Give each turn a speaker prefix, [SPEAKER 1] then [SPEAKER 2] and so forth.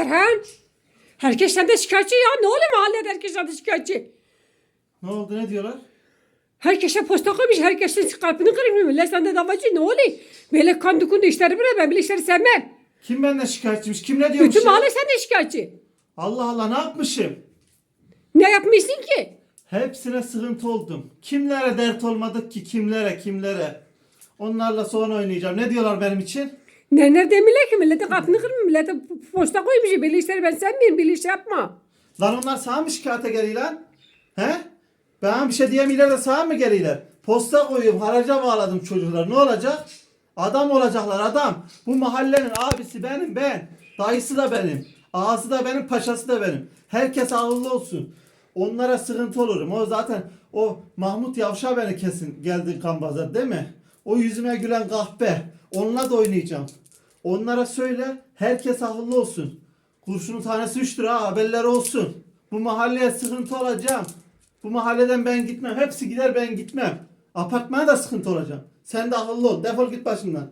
[SPEAKER 1] Erhan. Herkes sende şikayetçi ya. Ne oluyor mahallede herkes sende şikayetçi?
[SPEAKER 2] Ne oldu ne diyorlar?
[SPEAKER 1] Herkese posta koymuş. Herkesin kalbini kırmış. Millet sende davacı. Ne oluyor? Böyle kan dukundu işleri bırak. Ben böyle işleri sevmem.
[SPEAKER 2] Kim benden şikayetçiymiş? Kim ne diyormuş
[SPEAKER 1] Bütün
[SPEAKER 2] ya?
[SPEAKER 1] mahalle sende şikayetçi.
[SPEAKER 2] Allah Allah ne yapmışım?
[SPEAKER 1] Ne yapmışsın ki?
[SPEAKER 2] Hepsine sıkıntı oldum. Kimlere dert olmadık ki kimlere kimlere. Onlarla sonra oynayacağım. Ne diyorlar benim için?
[SPEAKER 1] Ne nerede millet ki? Millete kalbini kırmış. Millete posta koymuş. Böyle işleri ben sevmiyorum. Böyle iş yapma.
[SPEAKER 2] Lan onlar sana mı şikayete geliyor lan? He? Ben bir şey diyemiyorlar da sana mı geliyorlar? Posta koyuyorum, haraca bağladım çocuklar. Ne olacak? Adam olacaklar adam. Bu mahallenin abisi benim ben. Dayısı da benim. Ağası da benim, paşası da benim. Herkes ağırlı olsun. Onlara sıkıntı olurum. O zaten o Mahmut Yavşa beni kesin geldi kambaza değil mi? O yüzüme gülen kahpe. Onunla da oynayacağım. Onlara söyle herkes akıllı olsun. Kurşunun tanesi 3 lira ha, haberleri olsun. Bu mahalleye sıkıntı olacağım. Bu mahalleden ben gitmem. Hepsi gider ben gitmem. Apartmana da sıkıntı olacağım. Sen de akıllı ol. Defol git başımdan.